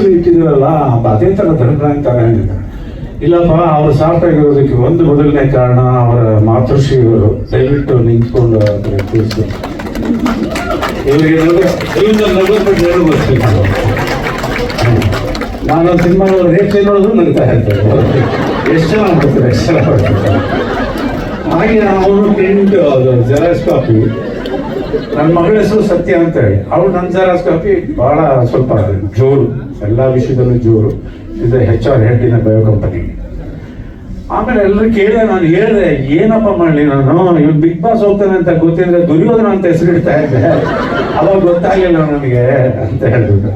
ಹೆಸರು ಇಟ್ಟಿದ್ರಲ್ಲ ಅದೇ ಧರ್ಮ ಅಂತ ಅಂದಿದ್ದಾರೆ. ಇಲ್ಲಪ್ಪ, ಅವರು ಸಾಫ್ಟ್ವೇರ್ ಒಂದು ಮೊದಲನೇ ಕಾರಣ ಅವರ ಮಾತೃಶ್ರೀಯವರು. ದಯವಿಟ್ಟು ನಿಂತ್ಕೊಂಡು ತಿಳಿಸಿ. ನಾನು ಸಿನಿಮಾ ರೇಟ್ ನೋಡಿದ್ರು ನಗ್ತಾ ಇರ್ತಾರೆ ಎಷ್ಟು ಜನ ಮಾಡ್ತಾರೆ ಎಷ್ಟು ಜನ ಮಾಡ್ತಾರೆ ಹಾಗೆ ಅವನು ಪ್ರಿಂಟ್ ಜೆರಾಕ್ಸ್ ಕಾಪಿ ನನ್ನ ಮಗಳ ಹೆಸರು ಸತ್ಯ ಅಂತ ಹೇಳಿ ಅವಳು ನನ್ನ ಜೆರಾಕ್ಸ್ ಕಾಪಿ ಬಹಳ ಸ್ವಲ್ಪ ಜೋರು. ಎಲ್ಲ ವಿಷಯದಲ್ಲೂ ಜೋರು. ಇದು H R head in bio company ಆಮೇಲೆ ಎಲ್ಲರೂ ಕೇಳಿದೆ, ನಾನು ಹೇಳಿದೆ, ಏನಪ್ಪ ಮಾಡಲಿ ನಾನು? ಇವ್ ಬಿಗ್ ಬಾಸ್ ಹೋಗ್ತಾನೆ ಅಂತ ಗೊತ್ತಿದ್ರೆ ದುರ್ಯೋಧನ ಅಂತ ಹೆಸರಿಡ್ತಾ ಇದ್ದೆ. ಅವಾಗ ಗೊತ್ತಾಗಲಿಲ್ಲ ನನಗೆ ಅಂತ ಹೇಳ್ಬಿಟ್ಟು.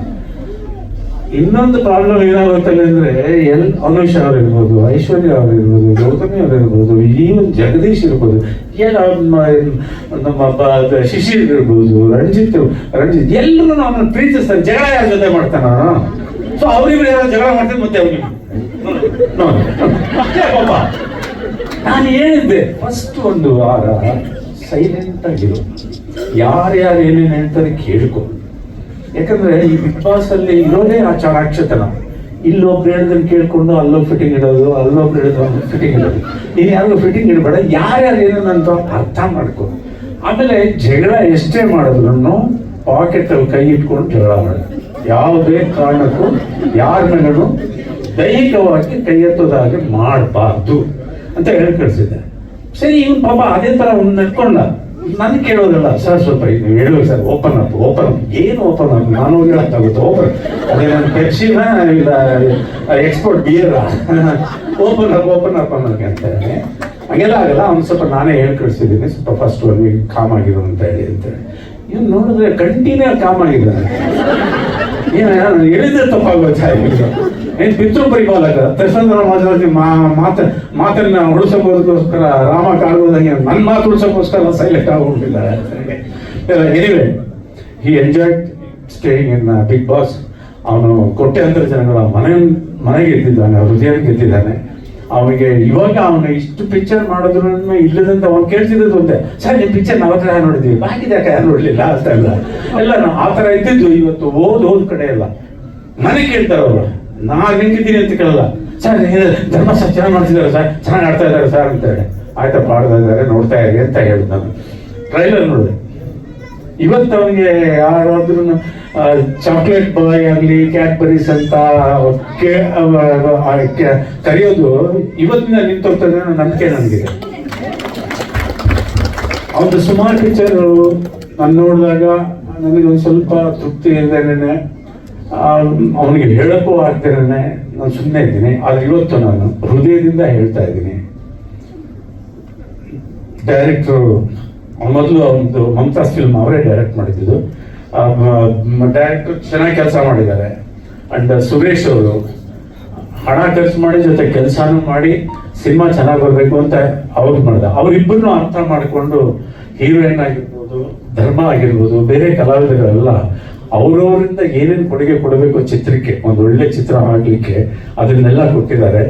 ಇನ್ನೊಂದು ಪ್ರಾಬ್ಲಮ್ ಏನಾಗುತ್ತಲ್ಲ ಅಂದ್ರೆ ಎಲ್ ಅನುಷ್ ಅವರಿರ್ಬೋದು, ಐಶ್ವರ್ಯ ಅವರಿರ್ಬೋದು, ಗೌತಮಿ ಅವರಿರ್ಬೋದು ಈವನ್ ಜಗದೀಶ್ ಇರ್ಬೋದು ನಮ್ಮ ಶಿಶಿರ್ ಇರ್ಬೋದು, ರಂಜಿತ್ ರಂಜಿತ್, ಎಲ್ಲರೂ ನಾನು ಪ್ರೀತಿಸ್ತಾರೆ, ಜಗಳ ಯಾರ ಜೊತೆ ಮಾಡ್ತಾನ? ಸೊ ಅವ್ರಿಬ್ರು ಯಾರು ಜಗಳ ಮಾಡ್ತಾರೆ ಮತ್ತೆ ಅವ್ರಿಗೆ ನಾನು ಏನಿದ್ದೆ ಫಸ್ಟ್ ಒಂದು ವಾರ ಸೈಲೆಂಟ್ ಆಗಿರು. ಯಾರ್ಯಾರು ಏನೇನು ಹೇಳ್ತಾರೆ ಕೇಳ್ಕೊ. ಯಾಕಂದ್ರೆ ಈ ಬಿಗ್ ಬಾಸ್ ಅಲ್ಲಿ ಇರೋದೇ ಆ ಚಾಣಾಕ್ಷತನ. ಇಲ್ಲೊಬ್ರು ಹೇಳ್ದನ್ನ ಕೇಳ್ಕೊಂಡು ಅಲ್ಲೊಬ್ಬ ಫಿಟ್ಟಿಂಗ್ ಇಡೋದು, ಅಲ್ಲೊಬ್ರು ಹೇಳಿದ್ರು ಫಿಟ್ಟಿಂಗ್ ಇಡೋದು. ನೀನು ಯಾರಿಗೂ ಫಿಟ್ಟಿಂಗ್ ಇಡಬೇಡ, ಯಾರ್ಯಾರು ಏನಂತ ಅರ್ಥ ಮಾಡ್ಕೊ. ಆಮೇಲೆ ಜಗಳ ಎಷ್ಟೇ ಮಾಡಿದ್ರು ಪಾಕೆಟ್ ಅಲ್ಲಿ ಕೈ ಇಟ್ಕೊಂಡು ಜಗಳ ಮಾಡೋದು ಯಾವುದೇ ಕಾರಣಕ್ಕೂ, ಯಾರ ದೈಹಿಕವಾಗಿ ಕೈ ಎತ್ತೋದಾಗೆ ಮಾಡಬಾರ್ದು ಅಂತ ಹೇಳಿ ಕಳಿಸಿದ್ದೆ. ಸರಿ, ಇವನ್ ಪಾಪ ಅದೇ ತರ ಅವ್ನು ನಡ್ಕೊಂಡ. ನನ್ ಕೇಳೋದಲ್ಲ ಸರ್ ಸ್ವಲ್ಪ ಹೇಳುವ sir open up open up ಏನು ಓಪನ್ ಅಪ್ ನಾನು ಹೇಳಕ್ಕಾಗುತ್ತೆ ಓಪನ್ ಅದೇ ನನ್ನ ಪೆಪ್ಸಿನ ಇಲ್ಲ export beer open up open up ಅನ್ನೋಕೆ ಅಂತ ಹೇಳಿ. ಹಂಗೆಲ್ಲ ಆಗಲ್ಲ ಅವ್ನು ಸ್ವಲ್ಪ ನಾನೇ ಹೇಳಿ ಕಳಿಸಿದ್ದೀನಿ ಸ್ವಲ್ಪ ಫಸ್ಟ್ ಒನ್ ವೀಕ್ ಕಾಮ್ ಆಗಿರೋ ಅಂತ ಹೇಳಿ ಅಂತ ಇವ್ನು ನೋಡಿದ್ರೆ ಕಂಟಿನ್ಯೂ ಕಾಮ್ ಆಗಿದ್ದಾರೆ. ಏನು ಹೇಳಿದ್ರೆ ಹೇಳಿದ್ರೆ ತಪ್ಪಾಗೋಯ್ತು ಏನ್ ಪಿತೃ ಪರಿಪಾಲಕ ತಕ್ಷಣ ಮಾ, ಮಾತ, ಮಾತನ್ನ ಉಳಿಸೋಕೋಸ್ಕರ ರಾಮ ಕಾಡುವುದಂಗೆ ನನ್ನ ಮಾತು ಉಳಿಸೋಕ್ಕೋಸ್ಕರ select ಆಗ್ಬಿಟ್ಟಿದ್ದಾರೆ anyway he enjoyed staying in Bigg Boss ಅವನು ಕೋಟ್ಯಾಂತರ ಜನಗಳ ಮನೆ ಮನೆಗೆ ಎದ್ದಿದ್ದಾನೆ ಹೃದಯಕ್ಕೆ ಗೆದ್ದಿದ್ದಾನೆ ಅವನಿಗೆ ಇವಾಗ ಅವನು ಇಷ್ಟು ಪಿಕ್ಚರ್ ಮಾಡಿದ್ರು ಇಲ್ಲದಂತ ಅವ್ನು ಕೇಳ್ತಿದ್ದು ಅಂತೆ. ಸರ್ ನಿಮ್ಮ ಪಿಕ್ಚರ್ ನಾವು ಹತ್ರ ನೋಡಿದ್ವಿ ಬಾಕಿದೆ ಯಾಕೆ? ಯಾರು ನೋಡ್ಲಿಲ್ಲ? ಅಂತ ಎಲ್ಲ. ಎಲ್ಲ ನಾವು ಆ ಥರ ಇದ್ದಿದ್ದು ಇವತ್ತು ಓದ್ ಓದ್ ಕಡೆ ಎಲ್ಲ. ನನಗೆ ಕೇಳ್ತಾರೆ ಅವರು. ನಾ ಹೆಂಗಿದ್ದೀನಿ ಅಂತ ಕೇಳಲ್ಲ. ಸರ್ ಧರ್ಮ ಸರ್, ಚೆನ್ನಾಗಿ ಮಾಡ್ತಿದ್ದಾರೆ ಸರ್. ಚೆನ್ನಾಗಿ ಆಡ್ತಾ ಇದ್ದಾರೆ ಸರ್, ಅಂತ ಹೇಳಿ. ಆಯ್ತಾ ಆಡ್ತಾ ಇದ್ದಾರೆ, ನೋಡ್ತಾ ಇರಿ ಅಂತ ಹೇಳಿದ್ ನಾನು. ಟ್ರೈಲರ್ ನೋಡಿದೆ. ಇವತ್ತು ಅವನಿಗೆ ಯಾರಾದ್ರೂ ಚಾಕ್ಲೇಟ್ ಬಾಯ್ ಆಗಲಿ ಕ್ಯಾಡ್ಬರೀಸ್ ಅಂತ ಕರೆಯೋದು, ಇವತ್ತಿನ ನಿಂತೋಗ್ತದೆ ನಂಬಿಕೆ ನನಗಿದೆ. ಅವನು ಸುಮಾರು ಪಿಕ್ಚರ್ ನಾನು ನೋಡಿದಾಗ ನನಗೆ ಒಂದು ಸ್ವಲ್ಪ ತೃಪ್ತಿ ಇದ್ದೇನೆ ಅವನಿಗೆ ಹೇಳಕ್ಕೂ ಆಗ್ತಿರೇನೆ ನಾನು ಸುಮ್ಮನೆ ಇದ್ದೀನಿ. ಆದರೆ ಇವತ್ತು ನಾನು ಹೃದಯದಿಂದ ಹೇಳ್ತಾ ಇದ್ದೀನಿ. ಡೈರೆಕ್ಟ್ರು ಮೊದಲು ಒಂದು ಮಮತಾಸ್ ಫಿಲ್ಮ್ ಅವರೇ ಡೈರೆಕ್ಟ್ ಮಾಡಿದ್ದು. ಡೈರೆಕ್ಟರ್ ಚೆನ್ನಾಗಿ ಕೆಲಸ ಮಾಡಿದ್ದಾರೆ. ಅಂಡ್ ಸುರೇಶ್ ಅವರು ಹಣ ಖರ್ಚು ಮಾಡಿ ಜೊತೆ ಕೆಲಸನೂ ಮಾಡಿ ಸಿನಿಮಾ ಚೆನ್ನಾಗಿ ಬರಬೇಕು ಅಂತ ಅವ್ರು ಮಾಡಿದ. ಅವರಿಬ್ಬರನ್ನು ಅರ್ಥ ಮಾಡಿಕೊಂಡು ಹೀರೋಯಿನ್ ಆಗಿರ್ಬೋದು, ಧರ್ಮ ಆಗಿರ್ಬೋದು, ಬೇರೆ ಕಲಾವಿದರೆಲ್ಲ ಅವರವರಿಂದ ಏನೇನು ಕೊಡುಗೆ ಕೊಡಬೇಕು ಚಿತ್ರಕ್ಕೆ, ಒಂದು ಒಳ್ಳೆ ಚಿತ್ರ ಆಗಲಿಕ್ಕೆ ಅದನ್ನೆಲ್ಲ ಕೊಟ್ಟಿದ್ದಾರೆ.